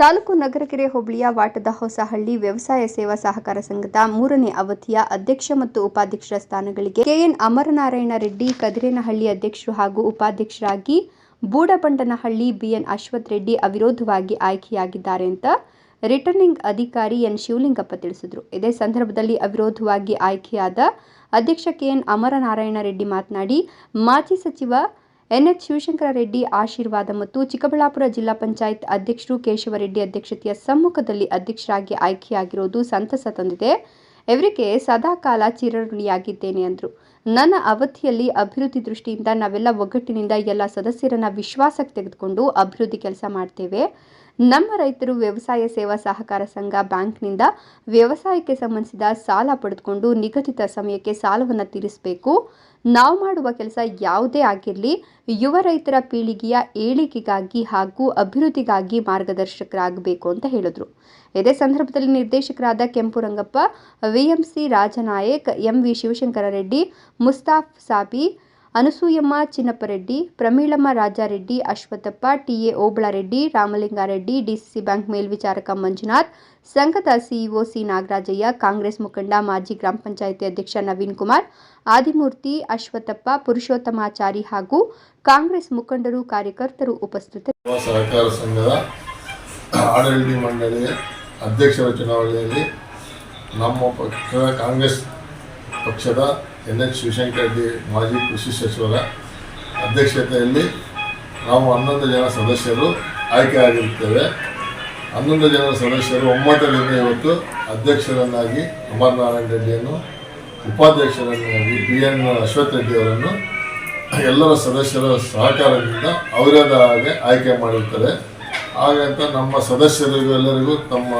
ತಾಲೂಕು ನಗರಕೆರೆ ಹೋಬಳಿಯ ವಾಟದ ಹೊಸಹಳ್ಳಿ ವ್ಯವಸಾಯ ಸೇವಾ ಸಹಕಾರ ಸಂಘದ ಮೂರನೇ ಅವಧಿಯ ಅಧ್ಯಕ್ಷ ಮತ್ತು ಉಪಾಧ್ಯಕ್ಷರ ಸ್ಥಾನಗಳಿಗೆ ಕೆಎನ್ ಅಮರನಾರಾಯಣ ರೆಡ್ಡಿ, ಕದಿರೇನಹಳ್ಳಿ ಅಧ್ಯಕ್ಷರು ಹಾಗೂ ಉಪಾಧ್ಯಕ್ಷರಾಗಿ ಬೂಡಬಂಡನಹಳ್ಳಿ ಬಿಎನ್ ಅಶ್ವಥ್ ರೆಡ್ಡಿ ಅವಿರೋಧವಾಗಿ ಆಯ್ಕೆಯಾಗಿದ್ದಾರೆ ಅಂತ ರಿಟರ್ನಿಂಗ್ ಅಧಿಕಾರಿ ಎನ್ ಶಿವಲಿಂಗಪ್ಪ ತಿಳಿಸಿದರು. ಇದೇ ಸಂದರ್ಭದಲ್ಲಿ ಅವಿರೋಧವಾಗಿ ಆಯ್ಕೆಯಾದ ಅಧ್ಯಕ್ಷ ಕೆಎನ್ ಅಮರನಾರಾಯಣ ರೆಡ್ಡಿ ಮಾತನಾಡಿ, ಮಾಜಿ ಸಚಿವ ಎನ್ಎಚ್ ಶಿವಶಂಕರ ರೆಡ್ಡಿ ಆಶೀರ್ವಾದ ಮತ್ತು ಚಿಕ್ಕಬಳ್ಳಾಪುರ ಜಿಲ್ಲಾ ಪಂಚಾಯತ್ ಅಧ್ಯಕ್ಷರು ಕೇಶವರೆಡ್ಡಿ ಅಧ್ಯಕ್ಷತೆಯ ಸಮ್ಮುಖದಲ್ಲಿ ಅಧ್ಯಕ್ಷರಾಗಿ ಆಯ್ಕೆಯಾಗಿರುವುದು ಸಂತಸ ತಂದಿದೆ. ಇವರಿಗೆ ಸದಾಕಾಲ ಚಿರಋಣಿಯಾಗಿದ್ದೇನೆ ಅಂದರು. ನನ್ನ ಅವಧಿಯಲ್ಲಿ ಅಭಿವೃದ್ಧಿ ದೃಷ್ಟಿಯಿಂದ ನಾವೆಲ್ಲ ಒಗ್ಗಟ್ಟಿನಿಂದ ಎಲ್ಲ ಸದಸ್ಯರನ್ನ ವಿಶ್ವಾಸಕ್ಕೆ ತೆಗೆದುಕೊಂಡು ಅಭಿವೃದ್ಧಿ ಕೆಲಸ ಮಾಡ್ತೇವೆ. ನಮ್ಮ ರೈತರು ವ್ಯವಸಾಯ ಸೇವಾ ಸಹಕಾರ ಸಂಘ ಬ್ಯಾಂಕ್ನಿಂದ ವ್ಯವಸಾಯಕ್ಕೆ ಸಂಬಂಧಿಸಿದ ಸಾಲ ಪಡೆದುಕೊಂಡು ನಿಗದಿತ ಸಮಯಕ್ಕೆ ಸಾಲವನ್ನು ತೀರಿಸಬೇಕು. ನಾವು ಮಾಡುವ ಕೆಲಸ ಯಾವುದೇ ಆಗಿರಲಿ, ಯುವ ರೈತರ ಪೀಳಿಗೆಯ ಏಳಿಗೆಗಾಗಿ ಹಾಗೂ ಅಭಿವೃದ್ಧಿಗಾಗಿ ಮಾರ್ಗದರ್ಶಕರಾಗಬೇಕು ಅಂತ ಹೇಳಿದರು. ಇದೇ ಸಂದರ್ಭದಲ್ಲಿ ನಿರ್ದೇಶಕರಾದ Kempu Rangappa VMC Rajanayak MV Shivashankara Reddy Mustaf Sabi, Anasuyamma Chinnappareddy, Pramilamma Rajareddy, Ashwathappa TA Obalareddy, Ramalingareddy DCC bank ಮೇಲ್ವಿಚಾರಕ Manjunath, ಸಂಘದ ಸಿಇಒ ಸಿ ನಾಗರಾಜಯ್ಯ, ಕಾಂಗ್ರೆಸ್ ಮುಖಂಡ ಮಾಜಿ ಗ್ರಾಮ ಪಂಚಾಯಿತಿ ಅಧ್ಯಕ್ಷ ನವೀನ್ ಕುಮಾರ್, ಆದಿಮೂರ್ತಿ ಅಶ್ವತ್ಥಪ್ಪ, ಪುರುಷೋತ್ತಮಾಚಾರಿ ಹಾಗೂ ಕಾಂಗ್ರೆಸ್ ಮುಖಂಡರು ಕಾರ್ಯಕರ್ತರು ಉಪಸ್ಥಿತರಿದ್ದರು ಯುವ ಸಹಕಾರ ಸಂಘದ ಆಡಳಿತ ಮಂಡಳಿಯ ಅಧ್ಯಕ್ಷರ ಚುನಾವಣೆಯಲ್ಲಿ ನಮ್ಮ ಪಕ್ಷದ ಕಾಂಗ್ರೆಸ್ ಪಕ್ಷದ ಎನ್ ಎಚ್ ಶಿವಶಂಕರ ರೆಡ್ಡಿ ಮಾಜಿ ಕೃಷಿ ಸಚಿವರ ಅಧ್ಯಕ್ಷತೆಯಲ್ಲಿ ನಾವು ಹನ್ನೊಂದು ಜನ ಸದಸ್ಯರು ಆಯ್ಕೆ ಆಗಿರುತ್ತೇವೆ. ಹನ್ನೊಂದು ಜನ ಸದಸ್ಯರು ಒಮ್ಮತದಿಂದ ಇವತ್ತು ಅಧ್ಯಕ್ಷರನ್ನಾಗಿ ಅಮರನಾರಾಯಣ ರೆಡ್ಡಿಯನ್ನು, ಉಪಾಧ್ಯಕ್ಷರನ್ನಾಗಿ ಬಿ ಎನ್ ಅಶ್ವಥ್ ರೆಡ್ಡಿಯವರನ್ನು ಎಲ್ಲರ ಸದಸ್ಯರ ಸಹಕಾರದಿಂದ ಅವರದ ಹಾಗೆ ಆಯ್ಕೆ ಮಾಡಿರ್ತಾರೆ ಹಾಗಂತ ನಮ್ಮ ಸದಸ್ಯರಿಗೂ ಎಲ್ಲರಿಗೂ ತಮ್ಮ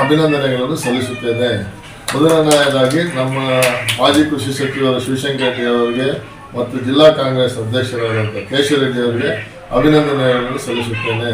ಅಭಿನಂದನೆಗಳನ್ನು ಸಲ್ಲಿಸುತ್ತೇನೆ. ಮೊದಲನೆಯದಾಗಿ ನಮ್ಮ ಮಾಜಿ ಕೃಷಿ ಸಚಿವರು ಶಿವಶಂಕರ್ ರೆಡ್ಡಿ ಅವರಿಗೆ ಮತ್ತು ಜಿಲ್ಲಾ ಕಾಂಗ್ರೆಸ್ ಅಧ್ಯಕ್ಷರಾದಂಥ ಕೇಶವ ರೆಡ್ಡಿ ಅವರಿಗೆ ಅಭಿನಂದನೆಗಳನ್ನು ಸಲ್ಲಿಸುತ್ತೇನೆ.